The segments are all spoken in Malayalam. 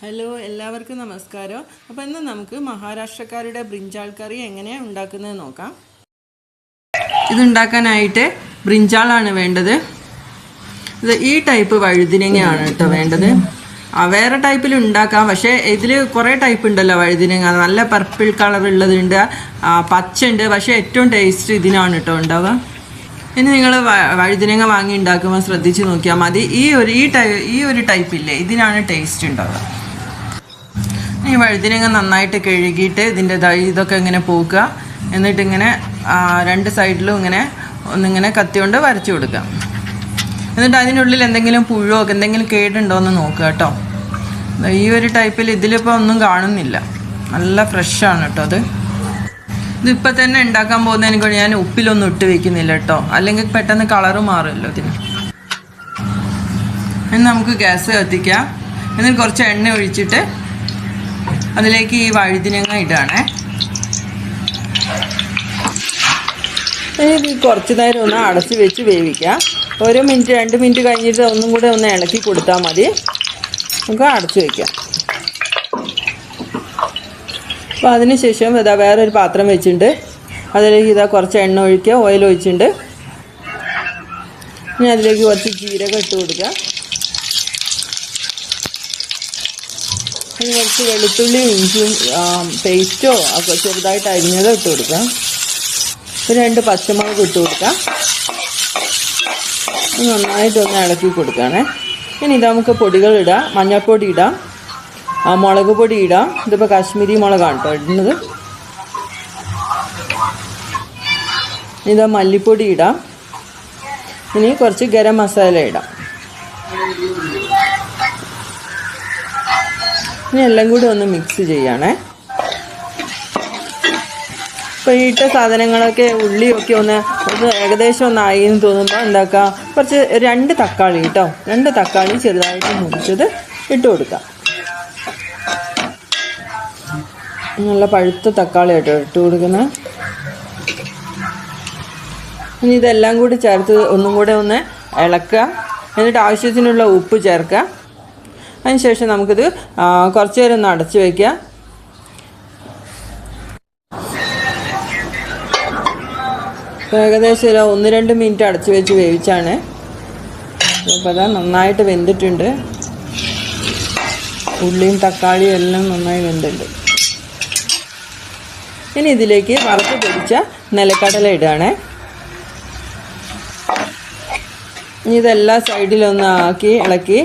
ഹലോ എല്ലാവർക്കും നമസ്കാരം. അപ്പോൾ ഇന്ന് നമുക്ക് മഹാരാഷ്ട്രക്കാരുടെ ബ്രിഞ്ചാൾ കറി എങ്ങനെയാണ് ഉണ്ടാക്കുന്നത് നോക്കാം. ഇതുണ്ടാക്കാനായിട്ട് ബ്രിഞ്ചാളാണ് വേണ്ടത്. ഇത് ഈ ടൈപ്പ് വഴുതിനങ്ങയാണ് കേട്ടോ വേണ്ടത്. വേറെ ടൈപ്പിൽ ഉണ്ടാക്കാം. പക്ഷേ ഇതിൽ കുറേ ടൈപ്പ് ഉണ്ടല്ലോ വഴുതിനങ്ങ. നല്ല പർപ്പിൾ കളർ ഉള്ളതുണ്ട്. ആ, പച്ച ഉണ്ട് പക്ഷേ ഏറ്റവും ടേസ്റ്റ് ഇതിനാണ് കേട്ടോ ഉണ്ടാവുക. ഇനി നിങ്ങൾ വഴുതിനങ്ങ വാങ്ങി ഉണ്ടാക്കുമ്പോൾ ശ്രദ്ധിച്ച് നോക്കിയാൽ മതി. ഈ ഒരു ഈ ടൈ ഈ ഒരു ടൈപ്പില്ലേ ഇതിനാണ് ടേസ്റ്റ് ഉണ്ടാവുക. ഈ വഴുതിനങ്ങ നന്നായിട്ട് കഴുകിയിട്ട് ഇതിന്റെ ഇതൊക്കെ ഇങ്ങനെ പോക്കുക. എന്നിട്ട് ഇങ്ങനെ രണ്ട് സൈഡിലും ഇങ്ങനെ ഒന്നിങ്ങനെ കത്തി കൊണ്ട് വരച്ചു കൊടുക്കുക. എന്നിട്ട് അതിനുള്ളിൽ എന്തെങ്കിലും പുഴോ എന്തെങ്കിലും കേടുണ്ടോ എന്ന് നോക്കുക കേട്ടോ. ഈ ഒരു ടൈപ്പിൽ ഇതിലിപ്പോൾ ഒന്നും കാണുന്നില്ല. നല്ല ഫ്രഷാണ് കേട്ടോ അത്. ഇതിപ്പോൾ തന്നെ ഉണ്ടാക്കാൻ പോകുന്നതിന് കൊണ്ട് ഞാൻ ഉപ്പിലൊന്നും ഇട്ട് വെക്കുന്നില്ല കേട്ടോ. അല്ലെങ്കിൽ പെട്ടെന്ന് കളറ് മാറുമല്ലോ ഇതിന് ഇനി നമുക്ക് ഗ്യാസ് കത്തിക്കാം. എന്നിട്ട് കുറച്ച് എണ്ണ ഒഴിച്ചിട്ട് അതിലേക്ക് ഈ വഴുതിനങ്ങ ഇടാണേ. ഇത് കുറച്ച് നേരം ഒന്ന് അടച്ച് വെച്ച് വേവിക്കാം. ഒരു മിനിറ്റ് രണ്ട് മിനിറ്റ് കഴിഞ്ഞിട്ട് ഒന്നും കൂടെ ഒന്ന് ഇളക്കി കൊടുത്താൽ മതി. നമുക്ക് അടച്ച് വയ്ക്കാം അപ്പോൾ അതിന് ശേഷം ഇതാ വേറൊരു പാത്രം വെച്ചിട്ടുണ്ട്. അതിലേക്ക് ഇതാ കുറച്ച് എണ്ണ ഒഴിക്കുക ഓയിൽ ഒഴിച്ചിട്ടുണ്ട്. ഇനി അതിലേക്ക് കുറച്ച് ജീരകം ഇട്ട് കൊടുക്കുക. ഇനി കുറച്ച് വെളുത്തുള്ളിയും ഇഞ്ചിയും പേസ്റ്റോ ഒക്കെ ചെറുതായിട്ട് അരിഞ്ഞതോ ഇട്ട് കൊടുക്കാം. രണ്ട് പച്ചമുളക് ഇട്ട് കൊടുക്കാം. നന്നായിട്ടൊന്ന് ഇളക്കി കൊടുക്കുകയാണേ. ഇനി ഇത് നമുക്ക് പൊടികൾ ഇടാം. മഞ്ഞൾപ്പൊടി ഇടാം. മുളക് പൊടി ഇടാം. ഇതിപ്പോൾ കാശ്മീരി മുളകാണ് കേട്ടോ ഇടുന്നത്. ഇതാ മല്ലിപ്പൊടി ഇടാം. ഇനി കുറച്ച് ഗരം മസാല ഇടാം. ഇനി എല്ലാം കൂടി ഒന്ന് മിക്സ് ചെയ്യണേ. ഇപ്പോൾ ഈ ഇട്ട സാധനങ്ങളൊക്കെ ഉള്ളിയൊക്കെ ഒന്ന് ഒന്ന് ഏകദേശം ഒന്ന് ആയി എന്ന് തോന്നുമ്പോൾ എന്താക്കുക കുറച്ച് രണ്ട് തക്കാളി കേട്ടോ രണ്ട് തക്കാളി ചെറുതായിട്ട് മുറിച്ചത് ഇട്ട് കൊടുക്കാം. നല്ല പഴുത്ത തക്കാളി കേട്ടോ ഇട്ട് കൊടുക്കുന്നത് ഇനി ഇതെല്ലാം കൂടി ചേർത്ത് ഒന്നും കൂടെ ഒന്ന് ഇളക്കുക. എന്നിട്ട് ആവശ്യത്തിനുള്ള ഉപ്പ് ചേർക്കുക. അതിനുശേഷം നമുക്കിത് കുറച്ച് നേരം ഒന്ന് അടച്ച് വയ്ക്കുക ഏകദേശം ഒരു ഒന്ന് രണ്ട് മിനിറ്റ് അടച്ച് വെച്ച് വേവിച്ചാണ്. അപ്പോൾ അതാ നന്നായിട്ട് വെന്തിട്ടുണ്ട്. ഉള്ളിയും തക്കാളിയും എല്ലാം നന്നായി വെന്തിട്ടുണ്ട് ഇനി ഇതിലേക്ക് വറുത്ത് പൊടിച്ച നിലക്കടല ഇടുകയാണേ ഇനി ഇതെല്ലാ സൈഡിലൊന്ന് ആക്കി ഇളക്കി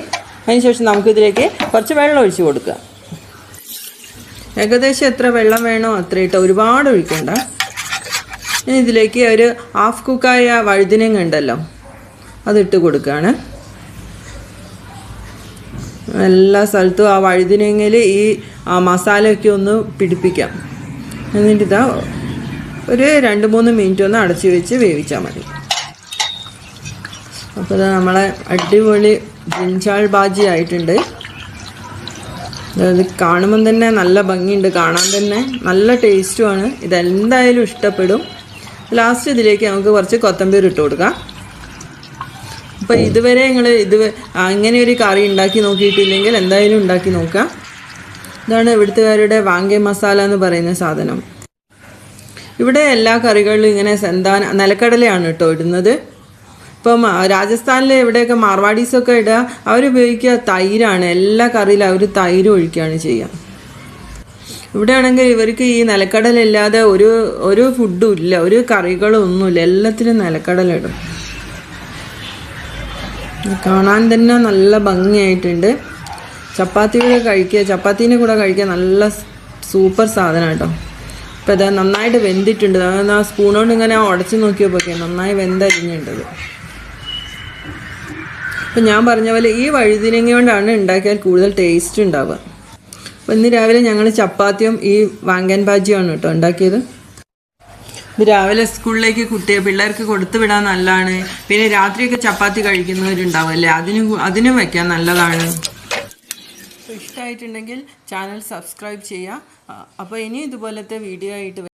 അതിനുശേഷം നമുക്കിതിലേക്ക് കുറച്ച് വെള്ളം ഒഴിച്ച് കൊടുക്കുക. ഏകദേശം എത്ര വെള്ളം വേണോ അത്ര ഇട്ടോ ഒരുപാട് ഒഴിക്കണ്ട. ഇനി ഇതിലേക്ക് ഒരു ഹാഫ് കുക്കായ വഴുതിനങ്ങ ഉണ്ടല്ലോ അതിട്ട് കൊടുക്കുകയാണ്. എല്ലാ സ്ഥലത്തും ആ വഴുതിനങ്ങയിൽ ഈ മസാലയൊക്കെ ഒന്ന് പിടിപ്പിക്കാം. എന്നിട്ട് ഇതാ ഒരു രണ്ട് മൂന്ന് മിനിറ്റ് ഒന്ന് അടച്ചു വെച്ച് വേവിച്ചാൽ മതി. അപ്പോൾ നമ്മളെ അടിപൊളി ജിൻചാൾ ബാജി ആയിട്ടുണ്ട്. അതായത് കാണുമ്പം തന്നെ നല്ല ഭംഗിയുണ്ട് കാണാൻ തന്നെ നല്ല ടേസ്റ്റുമാണ് ഇതെന്തായാലും ഇഷ്ടപ്പെടും. ലാസ്റ്റ് ഇതിലേക്ക് നമുക്ക് കുറച്ച് കൊത്തമ്പീർ ഇട്ട് കൊടുക്കാം. അപ്പോൾ ഇതുവരെ നിങ്ങൾ ഇത് അങ്ങനെ ഒരു കറി ഉണ്ടാക്കി നോക്കിയിട്ടില്ലെങ്കിൽ എന്തായാലും ഉണ്ടാക്കി നോക്കാം. ഇതാണ് ഇവിടുത്തുകാരുടെ വാങ്കെ മസാല എന്ന് പറയുന്ന സാധനം. ഇവിടെ എല്ലാ കറികളിലും ഇങ്ങനെ സെന്താന നിലക്കടലയാണ് കേട്ടോ ഇടുന്നത്. ഇപ്പം രാജസ്ഥാനിലെ ഇവിടെയൊക്കെ മാർവാടീസൊക്കെ ഇടുക അവരുപയോഗിക്കുക തൈരാണ്. എല്ലാ കറിയിലും അവർ തൈര് ഒഴിക്കുകയാണ് ചെയ്യുക. ഇവിടെ ആണെങ്കിൽ ഇവർക്ക് ഈ നിലക്കടലില്ലാതെ ഒരു ഒരു ഫുഡും ഇല്ല. ഒരു കറികളും ഒന്നുമില്ല. എല്ലാത്തിലും നിലക്കടലിടും. കാണാൻ തന്നെ നല്ല ഭംഗിയായിട്ടുണ്ട്. ചപ്പാത്തിയുടെ കഴിക്കുക ചപ്പാത്തീന്റെ കൂടെ കഴിക്കുക നല്ല സൂപ്പർ സാധനം കേട്ടോ. അപ്പോൾ ഇത് നന്നായിട്ട് വെന്തിട്ടുണ്ട്. അതായത് ആ സ്പൂൺ കൊണ്ട് ഇങ്ങനെ ഉടച്ച് നോക്കിയപ്പോൾ നന്നായി വെന്തരിഞ്ഞിട്ടത് അപ്പം ഞാൻ പറഞ്ഞ പോലെ ഈ വഴുതിനങ്ങ കൊണ്ടാണ് ഉണ്ടാക്കിയാൽ കൂടുതൽ ടേസ്റ്റ് ഉണ്ടാവുക. അപ്പോൾ ഇന്ന് രാവിലെ ഞങ്ങൾ ചപ്പാത്തിയും ഈ വാങ്കൻ ബാജിയാണ് കേട്ടോ ഉണ്ടാക്കിയത്. രാവിലെ സ്കൂളിലേക്ക് കുട്ടിയെ പിള്ളേർക്ക് കൊടുത്തു വിടാൻ നല്ലതാണ്. പിന്നെ രാത്രിയൊക്കെ ചപ്പാത്തി കഴിക്കുന്നവരുണ്ടാവും അല്ലേ? അതിനും അതിനും വയ്ക്കാൻ നല്ലതാണ്. ഇഷ്ടമായിട്ടുണ്ടെങ്കിൽ ചാനൽ സബ്സ്ക്രൈബ് ചെയ്യുക. അപ്പോൾ ഇനി ഇതുപോലത്തെ വീഡിയോ ആയിട്ട്